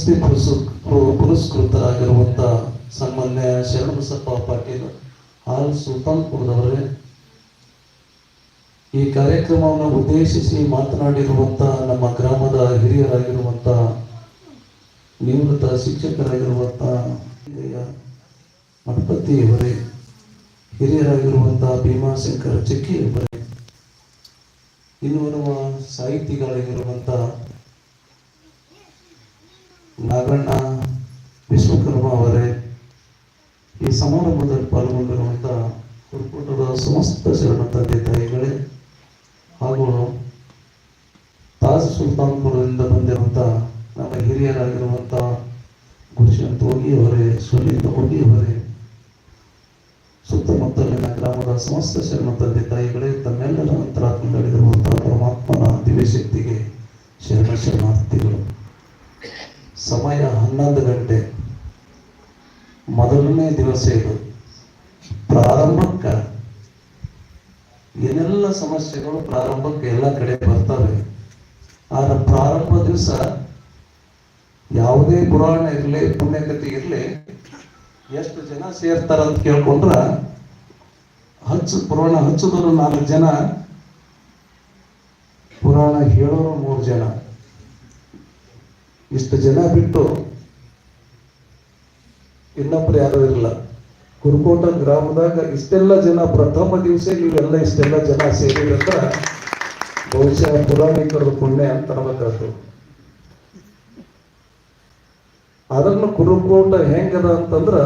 ಪ್ರಶಸ್ತಿ ಪುರಸ್ಕೃತ ಪುರಸ್ಕೃತರಾಗಿರುವಂಥ ಸನ್ಮಾನ್ಯ ಶರಣಬಸಪ್ಪ ಪಾಟೀಲ್, ಹಾಲ್ ಸುಲ್ತಾನ್ಪುರದವರೇ, ಈ ಕಾರ್ಯಕ್ರಮವನ್ನು ಉದ್ದೇಶಿಸಿ ಮಾತನಾಡಿರುವಂಥ ನಮ್ಮ ಗ್ರಾಮದ ಹಿರಿಯರಾಗಿರುವಂಥ ನಿವೃತ್ತ ಶಿಕ್ಷಕರಾಗಿರುವಂಥ ಹಿರಿಯರಾಗಿರುವಂತಹ ಹಿರಿಯರಾಗಿರುವಂಥ ಭೀಮಾಶಂಕರ ಚೆಕ್ಕಿಯವರೇ ಇನ್ನು ಸಾಹಿತಿಗಳಾಗಿರುವಂಥ ನಾಗಣ್ಣ ವಿಶ್ವಕರ್ಮ ಅವರೇ ಈ ಸಮಾರಂಭದಲ್ಲಿ ಪಾಲ್ಗೊಂಡಿರುವಂಥ ಕುರುಕುಟದ ಸಮಸ್ತ ಶರಣ ತಂದೆ ತಾಯಿಗಳೇ ಹಾಗೂ ತಾಜ್ ಸುಲ್ತಾನ್ಪುರದಿಂದ ಬಂದಿರುವಂಥ ನಮ್ಮ ಹಿರಿಯರಾಗಿರುವಂಥ ಗುರುಶಾಂತ್ ತೋಗಿ ಅವರೇ ಸುನೀಲ್ ಹೋಗಿ ಅವರೇ, ಸುತ್ತಮುತ್ತಲಿನ ಗ್ರಾಮದ ಸಮಸ್ತ ಶರಣ ತಂದೆ ತಾಯಿಗಳೇ, ತಮ್ಮೆಲ್ಲರ ಅಂತರಾತ್ಮದಲ್ಲಿರುವಂತಹ ಪರಮಾತ್ಮನ ದಿವ್ಯಶಕ್ತಿಗೆ ಶರಣ ಶರಣಾರ್ಥಿಗಳು. ಸಮಯ ಹನ್ನೊಂದು ಗಂಟೆ. ಮೊದಲನೇ ದಿವಸ ಇದು. ಪ್ರಾರಂಭಕ್ಕೆ ಏನೆಲ್ಲ ಸಮಸ್ಯೆಗಳು ಪ್ರಾರಂಭಕ್ಕೆ ಎಲ್ಲ ಕಡೆ ಬರ್ತವೆ. ಆದ್ರೆ ಪ್ರಾರಂಭ ದಿವಸ ಯಾವುದೇ ಪುರಾಣ ಇರಲಿ, ಪುಣ್ಯಕಥೆ ಇರಲಿ, ಎಷ್ಟು ಜನ ಸೇರ್ತಾರ ಅಂತ ಕೇಳ್ಕೊಂಡ್ರ ಹಚ್ಚು ಪುರಾಣ ಹಚ್ಚಿದ್ರು ನಾಲ್ಕು ಜನ, ಪುರಾಣ ಹೇಳೋರು ಮೂರು ಜನ. ಇಷ್ಟು ಜನ ಬಿಟ್ಟು ಇನ್ನೊಬ್ರು ಯಾರು ಇರಲ್ಲ. ಕುರುಕೋಟ ಗ್ರಾಮದಾಗ ಇಷ್ಟೆಲ್ಲ ಜನ, ಪ್ರಥಮ ದಿವಸ ನೀವೆಲ್ಲ ಇಷ್ಟೆಲ್ಲ ಜನ ಸೇರಿದಂತ ಬಹುಶಃ ಪುರಾಣಿಕರ ಪುಣ್ಯ ಅಂತ ಅನ್ಬೇಕಾದ್ರು ಅದನ್ನು ಕುರುಕೋಟ ಹೆಂಗದ ಅಂತಂದ್ರ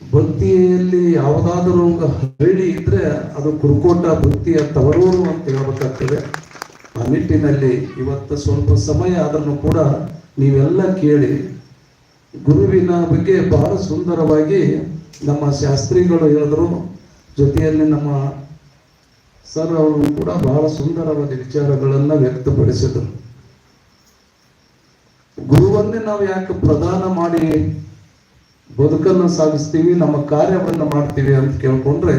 ಭಕ್ತಿಯಲ್ಲಿ ಯಾವುದಾದರೂ ಹಳ್ಳಿ ಇದ್ರೆ ಅದು ಕುರುಕೋಟ ಭಕ್ತಿಯ ತವರೂರು ಅಂತ ಹೇಳ್ಬೇಕಾಗ್ತದೆ. ಆ ನಿಟ್ಟಿನಲ್ಲಿ ಇವತ್ತು ಸ್ವಲ್ಪ ಸಮಯ ಅದನ್ನು ಕೂಡ ನೀವೆಲ್ಲ ಕೇಳಿ, ಗುರುವಿನ ಬಗ್ಗೆ ಬಹಳ ಸುಂದರವಾಗಿ ನಮ್ಮ ಶಾಸ್ತ್ರಿಗಳು ಹೇಳಿದ್ರು. ಜೊತೆಯಲ್ಲಿ ನಮ್ಮ ಸರ್ ಅವರು ಕೂಡ ಬಹಳ ಸುಂದರವಾದ ವಿಚಾರಗಳನ್ನ ವ್ಯಕ್ತಪಡಿಸಿದರು. ಗುರುವನ್ನೇ ನಾವು ಯಾಕೆ ಪ್ರದಾನ ಮಾಡಿ ಬದುಕನ್ನು ಸಾಗಿಸ್ತೀವಿ, ನಮ್ಮ ಕಾರ್ಯವನ್ನು ಮಾಡ್ತೀವಿ ಅಂತ ಕೇಳ್ಕೊಂಡ್ರೆ,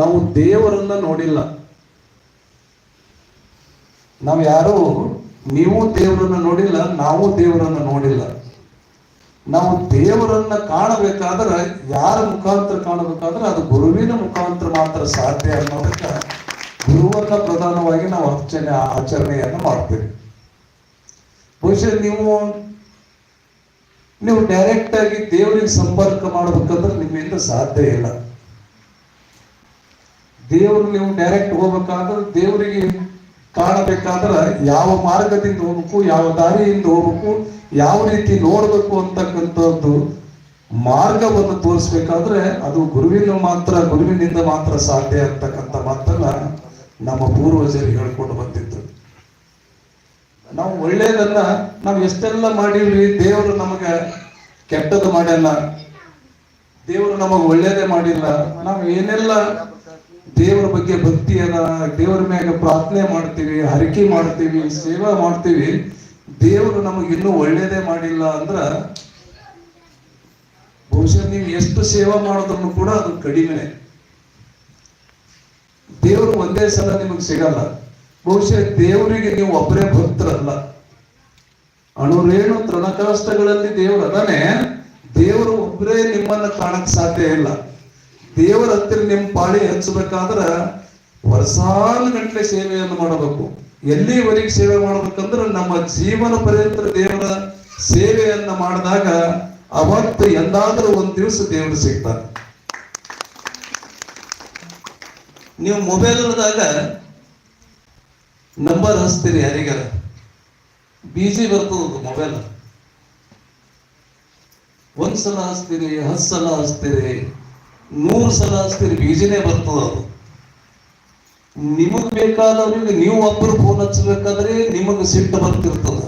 ನಾವು ದೇವರನ್ನ ನೋಡಿಲ್ಲ. ನಾವು ಯಾರು ನೀವು ದೇವರನ್ನ ನೋಡಿಲ್ಲ, ನಾವು ದೇವರನ್ನ ನೋಡಿಲ್ಲ. ನಾವು ದೇವರನ್ನ ಕಾಣಬೇಕಾದ್ರೆ ಯಾರ ಮುಖಾಂತರ ಕಾಣಬೇಕಾದ್ರೆ ಅದು ಗುರುವಿನ ಮುಖಾಂತರ ಮಾತ್ರ ಸಾಧ್ಯ ಅನ್ನೋದಕ್ಕೆ ಗುರುವನ್ನ ಪ್ರಧಾನವಾಗಿ ನಾವು ಅರ್ಚನೆ, ಆಚರಣೆಯನ್ನು ಮಾಡ್ತೇವೆ. ಬಹುಶಃ ನೀವು ನೀವು ಡೈರೆಕ್ಟ್ ಆಗಿ ದೇವರಿಗೆ ಸಂಪರ್ಕ ಮಾಡಬೇಕಂದ್ರೆ ನಿಮ್ಮಿಂದ ಸಾಧ್ಯ ಇಲ್ಲ. ದೇವರು ನೀವು ಡೈರೆಕ್ಟ್ ಹೋಗ್ಬೇಕಾದ್ರೆ ದೇವರಿಗೆ ಕಾಣಬೇಕಾದ್ರೆ ಯಾವ ಮಾರ್ಗದಿಂದ ಹೋಗ್ಬೇಕು, ಯಾವ ದಾರಿಯಿಂದ ಹೋಗ್ಬೇಕು, ಯಾವ ರೀತಿ ನೋಡಬೇಕು ಅಂತಕ್ಕಂಥದ್ದು ಮಾರ್ಗವನ್ನು ತೋರಿಸ್ಬೇಕಾದ್ರೆ ಅದು ಗುರುವಿನ ಮಾತ್ರ, ಗುರುವಿನಿಂದ ಮಾತ್ರ ಸಾಧ್ಯ ಅಂತಕ್ಕಂಥ ಮಾತನ್ನ ನಮ್ಮ ಪೂರ್ವಜರು ಹೇಳ್ಕೊಂಡು ಬಂದಿದ್ದು. ನಾವು ಒಳ್ಳೇದನ್ನ ನಾವು ಎಷ್ಟೆಲ್ಲ ಮಾಡಿರ್ಲಿ ದೇವರು ನಮಗೆ ಕೆಟ್ಟದ್ದು ಮಾಡಲ್ಲ ದೇವರು ನಮಗೆ ಒಳ್ಳೇದೇ ಮಾಡಿಲ್ಲ. ನಾವು ಏನೆಲ್ಲ ದೇವರ ಬಗ್ಗೆ ಭಕ್ತಿಯನ್ನ ದೇವರ ಮ್ಯಾಗ ಪ್ರಾರ್ಥನೆ ಮಾಡ್ತೀವಿ, ಹರಕೆ ಮಾಡ್ತೀವಿ, ಸೇವಾ ಮಾಡ್ತೀವಿ. ದೇವರು ನಮಗೆ ಇನ್ನೂ ಒಳ್ಳೇದೇ ಮಾಡಿಲ್ಲ ಅಂದ್ರ ಬಹುಶಃ ನೀವು ಎಷ್ಟು ಸೇವಾ ಮಾಡೋದನ್ನು ಕೂಡ ಅದು ಕಡಿಮೆ ದೇವರು ಒಂದೇ ಸಲ ನಿಮಗೆ ಸಿಗಲ್ಲ. ಬಹುಶಃ ದೇವರಿಗೆ ನೀವು ಒಬ್ಬರೇ ಭಕ್ತರಲ್ಲ. ಅಣುರೇಣು ತೃಣಕಾಷ್ಟಗಳಲ್ಲಿ ದೇವರು ಅದಾನೆ. ದೇವರು ಒಬ್ಬರೇ ನಿಮ್ಮನ್ನ ಕಾಣಕ್ ಸಾಧ್ಯ ಇಲ್ಲ. ದೇವರ ಹತ್ತಿರ ನಿಮ್ಮ ಪಾಳಿ ಹಚ್ಚಬೇಕಾದ್ರ ವರ್ಷಾನು ಗಂಟಲೆ ಸೇವೆಯನ್ನು ಮಾಡಬೇಕು. ಎಲ್ಲಿವರೆಗೆ ಸೇವೆ ಮಾಡ್ಬೇಕಂದ್ರೆ ನಮ್ಮ ಜೀವನ ಪರ್ಯಂತ ದೇವರ ಸೇವೆಯನ್ನ ಮಾಡಿದಾಗ ಅವತ್ತು ಎಂದಾದ್ರೂ ಒಂದ್ ದಿವಸ ದೇವರು ಸಿಗ್ತಾರೆ. ನೀವು ಮೊಬೈಲ್ ಮೊಬೈಲ್ದಾಗ ನಂಬರ್ ಹಚ್ತೀರಿ ಯಾರಿಗಾರ? ಬಿಜಿ ಬರ್ತದ ಮೊಬೈಲ್ ಒಂದ್ಸಲ ಹಚ್ತೀರಿ, ಹತ್ತು ಸಲ ಹಚ್ತೀರಿ. ನೂರು ಸಲ ಹಚ್ತೀರಿ ಬೀಜನೇ ಬರ್ತದ ಅದು. ನಿಮಗ್ ಬೇಕಾದವ್ರಿಗೆ ನೀವು ಒಬ್ಬರು ಫೋನ್ ಹಚ್ಚಬೇಕಾದ್ರೆ ನಿಮಗೆ ಸಿಟ್ಟು ಬರ್ತಿರ್ತದ.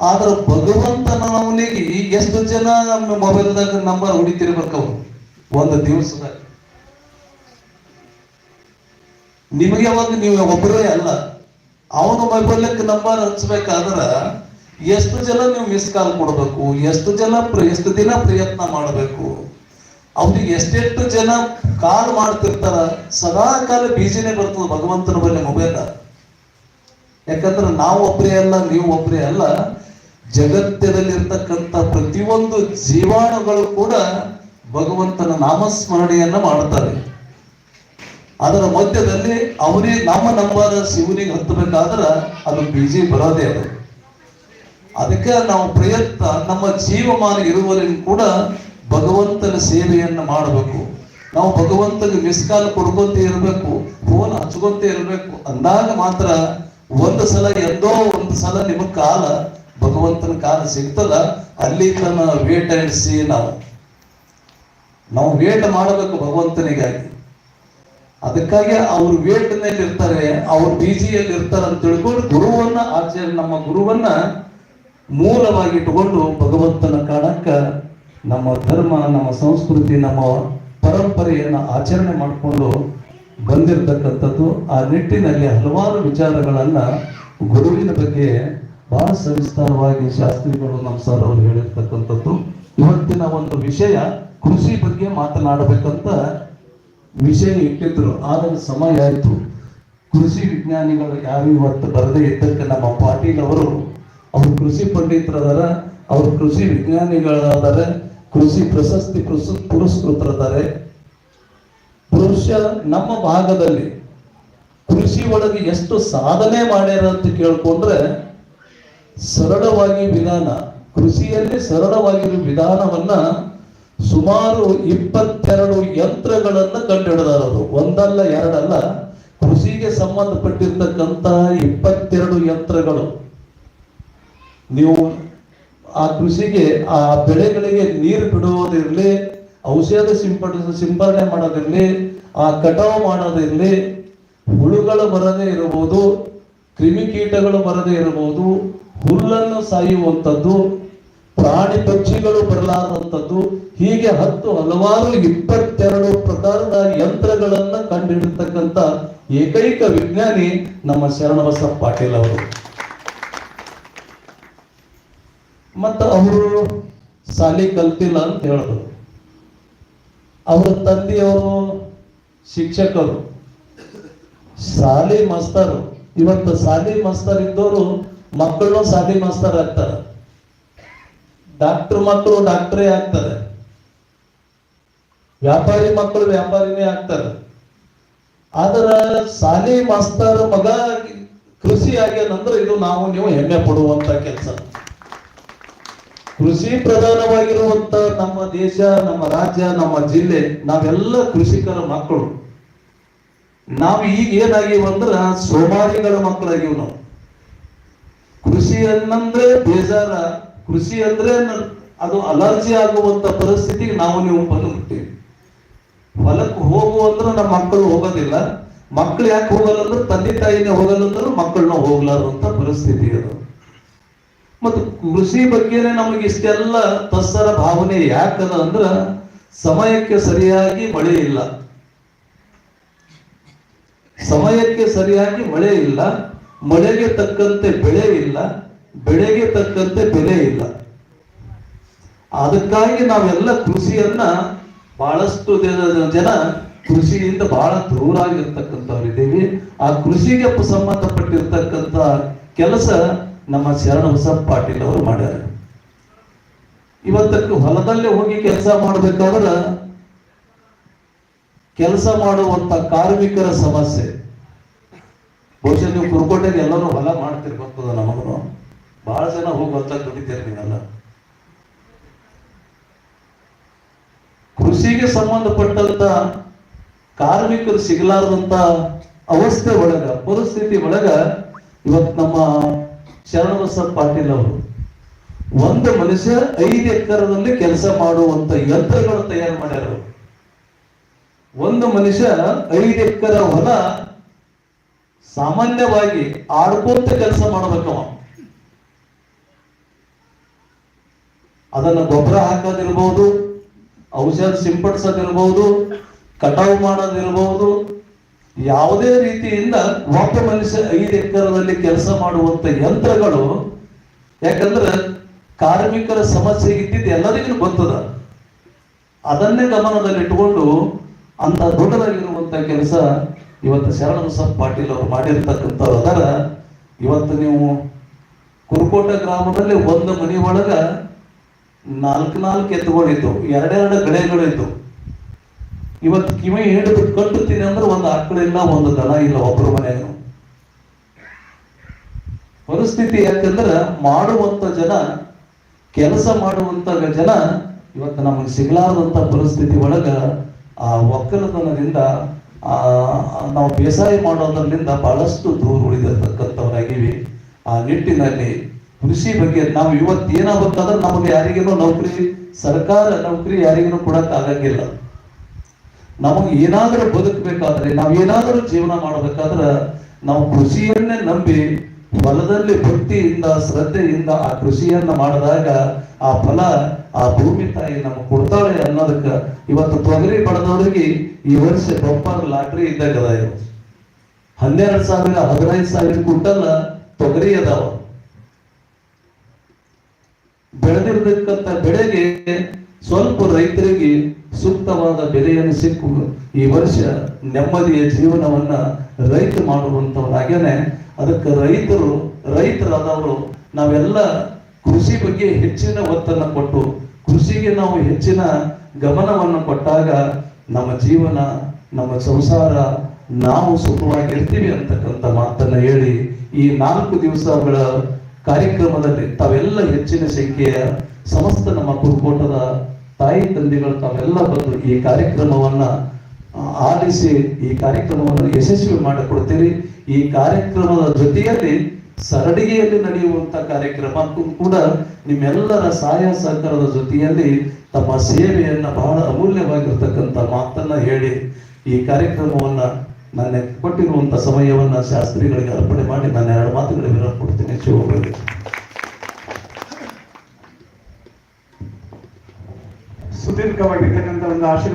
ಆದ್ರ ಭಗವಂತನ ಅವನಿಗೆ ಎಷ್ಟು ಜನ ನಮ್ಮ ಮೊಬೈಲ್ದಾಗ ನಂಬರ್ ಹೊಡಿತಿರ್ಬೇಕು ಅವ್ರು. ಒಂದು ದಿವಸದಾಗ. ನಿಮಗೆ ಯಾವಾಗ ನೀವು ಒಬ್ಬರೇ ಅಲ್ಲ, ಅವನ ಮೊಬೈಲಕ್ಕೆ ನಂಬರ್ ಹಚ್ಬೇಕಾದ್ರ ಎಷ್ಟು ಜನ ನೀವು ಮಿಸ್ ಕಾಲ್ ಕೊಡಬೇಕು, ಎಷ್ಟು ಜನ ಎಷ್ಟು ದಿನ ಪ್ರಯತ್ನ ಮಾಡಬೇಕು. ಅವ್ರಿಗೆ ಎಷ್ಟೆಷ್ಟು ಜನ ಕಾಲ್ ಮಾಡ್ತಿರ್ತಾರ ಸದಾ ಕಾಲ ಬೀಜನೇ ಬರ್ತದ ಭಗವಂತನ ಬಳಿ ಮೊಬೈಲ್. ಯಾಕಂದ್ರೆ ನಾವು ಒಬ್ಬರೇ ಅಲ್ಲ, ನೀವು ಒಬ್ಬರೇ ಅಲ್ಲ. ಜಗತ್ತಿನಲ್ಲಿರ್ತಕ್ಕಂಥ ಪ್ರತಿಯೊಂದು ಜೀವಾಣುಗಳು ಕೂಡ ಭಗವಂತನ ನಾಮಸ್ಮರಣೆಯನ್ನ ಮಾಡ್ತಾರೆ. ಅದರ ಮಧ್ಯದಲ್ಲಿ ಅವನೇ ನಮ್ಮ ನಂಬಾದ ಶಿವನಿಗೆ ಹತ್ತಬೇಕಾದ್ರ ಅದು ಬೀಜಿ ಬರೋದೇ ಅದು. ಅದಕ್ಕೆ ನಾವು ಪ್ರಯತ್ನ, ನಮ್ಮ ಜೀವಮಾನ ಇರುವವರೆಗೂ ಕೂಡ ಭಗವಂತನ ಸೇವೆಯನ್ನು ಮಾಡಬೇಕು. ನಾವು ಭಗವಂತನಿಗೆ ಮಿಸ್ ಕಾಲ್ ಕೊಡ್ಕೊತೇ ಇರಬೇಕು ಫೋನ್ ಹಚ್ಕೊತೇ ಇರಬೇಕು ಅಂದಾಗ ಮಾತ್ರ ಒಂದು ಸಲ ಎಂದೋ ಒಂದು ಸಲ ನಿಮ್ಮ ಕಾಲ, ಭಗವಂತನ ಕಾಲ ಸಿಗ್ತದ? ಅಲ್ಲಿ ತನ್ನ ವೇಟ್ ಅಂಡ್ ನಾವು. ನಾವು ವೇಟ್ ಮಾಡಬೇಕು ಭಗವಂತನಿಗಾಗಿ. ಅದಕ್ಕಾಗಿ ಅವ್ರು ವೇಟ್ನಲ್ಲಿ ಇರ್ತಾರೆ, ಅವ್ರು ಬಿಜಿಯಲ್ಲಿ ಇರ್ತಾರೆ ಅಂತ ತಿಳ್ಕೊಂಡು ಗುರುವನ್ನ ಆಚರಣೆ, ನಮ್ಮ ಗುರುವನ್ನ ಮೂಲವಾಗಿ ಇಟ್ಟುಕೊಂಡು ಭಗವಂತನ ಕಾರಣಕ್ಕ ನಮ್ಮ ಧರ್ಮ, ನಮ್ಮ ಸಂಸ್ಕೃತಿ, ನಮ್ಮ ಪರಂಪರೆಯನ್ನು ಆಚರಣೆ ಮಾಡಿಕೊಂಡು ಬಂದಿರತಕ್ಕಂಥದ್ದು, ಆ ನಿಟ್ಟಿನಲ್ಲಿ ಹಲವಾರು ವಿಚಾರಗಳನ್ನ ಗುರುವಿನ ಬಗ್ಗೆ ಬಹಳ ಸವಿಸ್ತಾರವಾಗಿ ಶಾಸ್ತ್ರಿಗಳು ನಮ್ಮ ಸರ್ ಅವರು ಹೇಳಿರ್ತಕ್ಕಂಥದ್ದು. ಇವತ್ತಿನ ಒಂದು ವಿಷಯ, ಕೃಷಿ ಬಗ್ಗೆ ಮಾತನಾಡಬೇಕಂತ ವಿಷಯ ಇಟ್ಟಿದ್ರು, ಆದ್ರೆ ಸಮಯ ಆಯ್ತು. ಕೃಷಿ ವಿಜ್ಞಾನಿಗಳು ಯಾರು ಇವತ್ತು ಬರದೇ ಇದ್ದಕ್ಕೆ ನಮ್ಮ ಪಾಟೀಲ್ ಅವರು ಅವರು ಕೃಷಿ ಪಂಡಿತರದಾರ, ಅವರು ಕೃಷಿ ವಿಜ್ಞಾನಿಗಳದಾರೆ ಕೃಷಿ ಪ್ರಶಸ್ತಿ ಪುರಸ್ಕೃತರಿದ್ದಾರೆ. ಪುರುಷ ನಮ್ಮ ಭಾಗದಲ್ಲಿ ಕೃಷಿ ಒಳಗೆ ಎಷ್ಟು ಸಾಧನೆ ಮಾಡ್ಯಾರ ಅಂತ ಕೇಳ್ಕೊಂಡ್ರೆ, ಸರಳವಾಗಿ ವಿಧಾನ, ಕೃಷಿಯಲ್ಲಿ ಸರಳವಾಗಿರುವ ವಿಧಾನವನ್ನ ಸುಮಾರು ಇಪ್ಪತ್ತೆರಡು ಯಂತ್ರಗಳನ್ನ ಕಂಡುಹಿಡಿದಾರದು ಒಂದಲ್ಲ, ಎರಡಲ್ಲ, ಕೃಷಿಗೆ ಸಂಬಂಧಪಟ್ಟಿರ್ತಕ್ಕಂತಹ ಇಪ್ಪತ್ತೆರಡು ಯಂತ್ರಗಳು. ನೀವು ಆ ಕೃಷಿಗೆ, ಆ ಬೆಳೆಗಳಿಗೆ ನೀರು ಬಿಡುವುದಿರಲಿ, ಔಷಧ ಸಿಂಪಡಿಸ ಸಿಂಪರಣೆ ಮಾಡೋದಿರಲಿ, ಆ ಕಟಾವು ಮಾಡೋದಿರಲಿ, ಹುಳುಗಳು ಬರದೇ ಇರಬಹುದು, ಕ್ರಿಮಿಕೀಟಗಳು ಬರದೇ ಇರಬಹುದು, ಹುಲ್ಲನ್ನು ಸಾಯುವಂಥದ್ದು, ಪ್ರಾಣಿ ಪಕ್ಷಿಗಳು ಬರಲಾರದಂಥದ್ದು, ಹೀಗೆ ಹತ್ತು ಹಲವಾರು ಇಪ್ಪತ್ತೆರಡು ಪ್ರಕಾರದ ಯಂತ್ರಗಳನ್ನು ಕಂಡುಹಿಡಿತಕ್ಕಂಥ ಏಕೈಕ ವಿಜ್ಞಾನಿ ನಮ್ಮ ಶರಣಬಸಪ್ಪ ಪಾಟೀಲ್ ಅವರು. ಮತ್ತ ಅವರು ಸಾಲಿ ಕಲ್ತಿಲ್ಲ ಅಂತ ಹೇಳಿದ್ರು ಅವರ ತಂದೆಯವರು ಶಿಕ್ಷಕರು. ಶಾಲಿ ಮಾಸ್ತರು. ಇವತ್ತು ಶಾಲಿ ಮಾಸ್ತರ್ ಇದ್ದವರು ಮಕ್ಕಳು ಶಾಲಿ ಮಾಸ್ತರ್ ಆಗ್ತಾರೆ. ಡಾಕ್ಟರ್ ಮಕ್ಕಳು ಡಾಕ್ಟರೇ ಆಗ್ತಾರೆ. ವ್ಯಾಪಾರಿ ಮಕ್ಕಳು ವ್ಯಾಪಾರಿನೇ ಆಗ್ತಾರೆ. ಆದ್ರ ಶಾಲಿ ಮಾಸ್ತರ್ ಮಗ ಕೃಷಿ ಆಗ್ಯಾನಂದ್ರೆ ಇದು ನಾವು, ನೀವು ಹೆಮ್ಮೆ ಪಡುವಂತ ಕೆಲಸ. ಕೃಷಿ ಪ್ರಧಾನವಾಗಿರುವಂತ ನಮ್ಮ ದೇಶ, ನಮ್ಮ ರಾಜ್ಯ, ನಮ್ಮ ಜಿಲ್ಲೆ, ನಾವೆಲ್ಲ ಕೃಷಿಕರ ಮಕ್ಕಳು. ನಾವು ಈಗ ಏನಾಗಿವ ಅಂದ್ರ ಸೋಮಾರಿಗಳ ಮಕ್ಕಳಾಗಿವ್ ನಾವು. ಕೃಷಿ ಅನ್ನಂದ್ರೆ ಬೇಜಾರ, ಕೃಷಿ ಅಂದ್ರೆ ಅದು ಅಲರ್ಜಿ ಆಗುವಂತ ಪರಿಸ್ಥಿತಿಗೆ ನಾವು ನೀವು ಬಂದ್ಬಿಟ್ಟಿವಿ ಹೊಲಕ್ಕೆ ಹೋಗು ಅಂದ್ರೆ ನಮ್ಮ ಮಕ್ಕಳು ಹೋಗೋದಿಲ್ಲ. ಮಕ್ಕಳು ಯಾಕೆ ಹೋಗಲ್ಲ ಅಂದ್ರೆ ತಂದೆ ತಾಯಿನೇ ಹೋಗಲ್ಲ ಅಂದ್ರೆ ಮಕ್ಕಳನ್ನ ಹೋಗ್ಲಾರಂತ ಪರಿಸ್ಥಿತಿ ಅದು ಮತ್ತು ಕೃಷಿ ಬಗ್ಗೆನೆ ನಮಗೆ ಇಷ್ಟೆಲ್ಲ ತತ್ಸರ ಭಾವನೆ ಯಾಕದ ಅಂದ್ರ ಸಮಯಕ್ಕೆ ಸರಿಯಾಗಿ ಮಳೆ ಇಲ್ಲ. ಸಮಯಕ್ಕೆ ಸರಿಯಾಗಿ ಮಳೆ ಇಲ್ಲ, ಮಳೆಗೆ ತಕ್ಕಂತೆ ಬೆಳೆ ಇಲ್ಲ, ಬೆಳೆಗೆ ತಕ್ಕಂತೆ ಬೆಲೆ ಇಲ್ಲ. ಅದಕ್ಕಾಗಿ ನಾವೆಲ್ಲ ಕೃಷಿಯನ್ನ ಬಹಳಷ್ಟು ಜನ- ಕೃಷಿಯಿಂದ ಬಹಳ ದೂರ ಆಗಿರ್ತಕ್ಕಂಥವ್ರಿದ್ದೀವಿ ಆ ಕೃಷಿಗೆ ಸಂಬಂಧಪಟ್ಟಿರ್ತಕ್ಕಂಥ ಕೆಲಸ ನಮ್ಮ ಶರಣ ಹೊಸಪ್ಪ ಪಾಟೀಲ್ ಅವರು ಮಾಡ್ಯಾರ. ಇವತ್ತಕ್ಕೆ ಹೊಲದಲ್ಲೇ ಹೋಗಿ ಕೆಲಸ ಮಾಡಬೇಕಾದ್ರೆ ಕೆಲಸ ಮಾಡುವಂತ ಕಾರ್ಮಿಕರ ಸಮಸ್ಯೆ. ಬಹುಶಃ ನೀವು ಕುರುಕೋಟೆಗೆ ಎಲ್ಲರೂ ಹೊಲ ಮಾಡ್ತಿರ್ಬೇಕು ನಮಗೂ. ಬಹಳ ಜನ ಹೋಗಿ ಹೊಲ ದುಡಿತೀರಿ ನೀವೆಲ್ಲ. ಕೃಷಿಗೆ ಸಂಬಂಧಪಟ್ಟಂತ ಕಾರ್ಮಿಕರು ಸಿಗಲಾರದಂತ ಅವಸ್ಥೆ ಒಳಗ, ಪರಿಸ್ಥಿತಿ ಒಳಗ ಇವತ್ತು ನಮ್ಮ ಶರಣಬಸಪ್ಪ ಪಾಟೀಲ್ ಅವರು ಒಂದು ಮನುಷ್ಯ ಐದು ಎಕರದಲ್ಲಿ ಕೆಲಸ ಮಾಡುವಂತ ಯಂತ್ರಗಳು ತಯಾರು ಮಾಡ್ಯಾರ. ಒಂದು ಮನುಷ್ಯ ಐದು ಎಕರ ಹೊಲ ಸಾಮಾನ್ಯವಾಗಿ ಆಡ್ಕೊಂತ ಕೆಲಸ ಮಾಡಬೇಕವ ಅದನ್ನ ಗೊಬ್ಬರ ಹಾಕೋದಿರ್ಬಹುದು ಔಷಧ ಸಿಂಪಡಿಸೋದಿರ್ಬಹುದು ಕಟಾವು ಮಾಡೋದಿರ್ಬಹುದು ಯಾವುದೇ ರೀತಿಯಿಂದ ಒಬ್ಬ ಮನುಷ್ಯ ಐದು ಎಕರದಲ್ಲಿ ಕೆಲಸ ಮಾಡುವಂತ ಯಂತ್ರಗಳು, ಯಾಕಂದ್ರೆ ಕಾರ್ಮಿಕರ ಸಮಸ್ಯೆ ಇದ್ದಿದ್ದು ಎಲ್ಲರಿಗೂ ಗೊತ್ತದ. ಅದನ್ನೇ ಗಮನದಲ್ಲಿಟ್ಟುಕೊಂಡು ಅಂತ ದೊಡ್ಡದಾಗಿರುವಂತ ಕೆಲಸ ಇವತ್ತು ಶರಣ ಸಾಬ್ ಪಾಟೀಲ್ ಅವರು ಮಾಡಿರ್ತಕ್ಕಂಥ ಅದರ ಇವತ್ತು ನೀವು ಕುರುಕೋಟ ಗ್ರಾಮದಲ್ಲಿ ಒಂದು ಒಳಗ ನಾಲ್ಕು ನಾಲ್ಕು ಎತ್ತುಗಳಿತ್ತು ಎರಡೆರಡು ಗಳೆಗಳಿತ್ತು ಇವತ್ತು ಕಿವಿ ಹಿಡಿದು ಕಟ್ಟುತ್ತೀನಿ ಅಂದ್ರೆ ಒಂದು ಆಕಳಿಲ್ಲ ಒಂದು ದನ ಇಲ್ಲ ಒಬ್ಬರ ಮನೆಯಾಗ ಪರಿಸ್ಥಿತಿ ಯಾಕಂದ್ರೆ ಮಾಡುವಂತ ಜನ, ಕೆಲಸ ಮಾಡುವಂತ ಜನ ಇವತ್ತು ನಮಗೆ ಸಿಗಲಾರದಂತ ಪರಿಸ್ಥಿತಿ ಒಳಗ ಆ ಒಕ್ಕಲತನದಿಂದ, ಆ, ನಾವು ಬೇಸಾಯ ಮಾಡೋದ್ರಲ್ಲಿಂದ ಬಹಳಷ್ಟು ದೂರ ಉಳಿದಿರ್ತಕ್ಕಂಥವರಾಗಿವಿ. ಆ ನಿಟ್ಟಿನಲ್ಲಿ ಕೃಷಿ ಬಗ್ಗೆ ನಾವು ಇವತ್ತು ಏನಾಗುತ್ತಂದ್ರೆ ನಮಗೆ ಯಾರಿಗೇನೋ ನೌಕರಿ, ಸರ್ಕಾರ ನೌಕರಿ ಯಾರಿಗೂ ಕೊಡಕ್ ಆಗಂಗಿಲ್ಲ ನಮಗೆ ಏನಾದರೂ ಬದುಕಬೇಕಾದ್ರೆ, ನಾವು ಏನಾದರೂ ಜೀವನ ಮಾಡಬೇಕಾದ್ರೆ, ನಾವು ಕೃಷಿಯನ್ನೇ ನಂಬಿ, ಹೊಲದಲ್ಲಿ ಭಕ್ತಿಯಿಂದ, ಶ್ರದ್ಧೆಯಿಂದ ಆ ಕೃಷಿಯನ್ನ ಮಾಡಿದಾಗ ಆ ಫಲ, ಆ ಭೂಮಿ ತಾಯಿ ನಮಗೆ ಕೊಡ್ತಾಳೆ ಅನ್ನೋದಕ್ಕ ಇವತ್ತು ತೊಗರಿ ಪಡೆದವರಿಗೆ ಈ ವರ್ಷ ಬಂಪರ್ ಲಾಟ್ರಿ ಇದ್ದಾಗ ಅದ ಹನ್ನೆರಡು ಸಾವಿರ, ಹದಿನೈದು ಸಾವಿರ ಕುಂಟಲ್ಲ ತೊಗರಿ ಅದಾವ. ಬೆಳೆದಿರ್ತಕ್ಕಂಥ ಬೆಳೆಗೆ ಸ್ವಲ್ಪ ರೈತರಿಗೆ ಸೂಕ್ತವಾದ ಬೆಲೆಯನ್ನು ಸಿಕ್ಕು ಈ ವರ್ಷ ನೆಮ್ಮದಿಯ ಜೀವನವನ್ನ ರೈತ ಮಾಡುವಂತವನಾಗೇನೆ ಅದಕ್ಕೆ ರೈತರು, ರೈತರಾದವರು ನಾವೆಲ್ಲ ಕೃಷಿ ಬಗ್ಗೆ ಹೆಚ್ಚಿನ ಒತ್ತನ್ನು ಕೊಟ್ಟು, ಕೃಷಿಗೆ ನಾವು ಹೆಚ್ಚಿನ ಗಮನವನ್ನು ಕೊಟ್ಟಾಗ ನಮ್ಮ ಜೀವನ, ನಮ್ಮ ಸಂಸಾರ ನಾವು ಸುಖವಾಗಿರ್ತೀವಿ ಅಂತಕ್ಕಂಥ ಮಾತನ್ನ ಹೇಳಿ ಈ ನಾಲ್ಕು ದಿವಸಗಳ ಕಾರ್ಯಕ್ರಮದಲ್ಲಿ ತಾವೆಲ್ಲ ಹೆಚ್ಚಿನ ಸಂಖ್ಯೆಯ ಸಮಸ್ತ ನಮ್ಮ ಕುರುಕೋಟದ ತಾಯಿ ತಂದೆಗಳು ತಾವೆಲ್ಲ ಬಂದು ಈ ಕಾರ್ಯಕ್ರಮವನ್ನ ಆಲಿಸಿ, ಈ ಕಾರ್ಯಕ್ರಮವನ್ನು ಯಶಸ್ವಿ ಮಾಡಿಕೊಡ್ತೀರಿ. ಈ ಕಾರ್ಯಕ್ರಮದ ಜೊತೆಯಲ್ಲಿ ಸರಡಿಗೆಯಲ್ಲಿ ನಡೆಯುವಂತ ಕಾರ್ಯಕ್ರಮಕ್ಕೂ ಕೂಡ ನಿಮ್ಮೆಲ್ಲರ ಸಹಾಯ ಸಹಕಾರದ ಜೊತೆಯಲ್ಲಿ ತಮ್ಮ ಸೇವೆಯನ್ನ ಬಹಳ ಅಮೂಲ್ಯವಾಗಿರ್ತಕ್ಕಂಥ ಮಾತನ್ನ ಹೇಳಿ ಈ ಕಾರ್ಯಕ್ರಮವನ್ನ ನನ್ನ ಕೊಟ್ಟಿರುವಂತ ಸಮಯವನ್ನ ಶಾಸ್ತ್ರಿಗಳಿಗೆ ಅರ್ಪಣೆ ಮಾಡಿ ನಾನು ಎರಡು ಮಾತುಗಳಿಗೆ ಕೊಡ್ತೀನಿ. ಶಿವಗಳಿಗೆ ಸುದೀರ್ಘವಾಗಿರ್ತಕ್ಕಂಥ ಒಂದು ಆಶೀರ್ವಾದ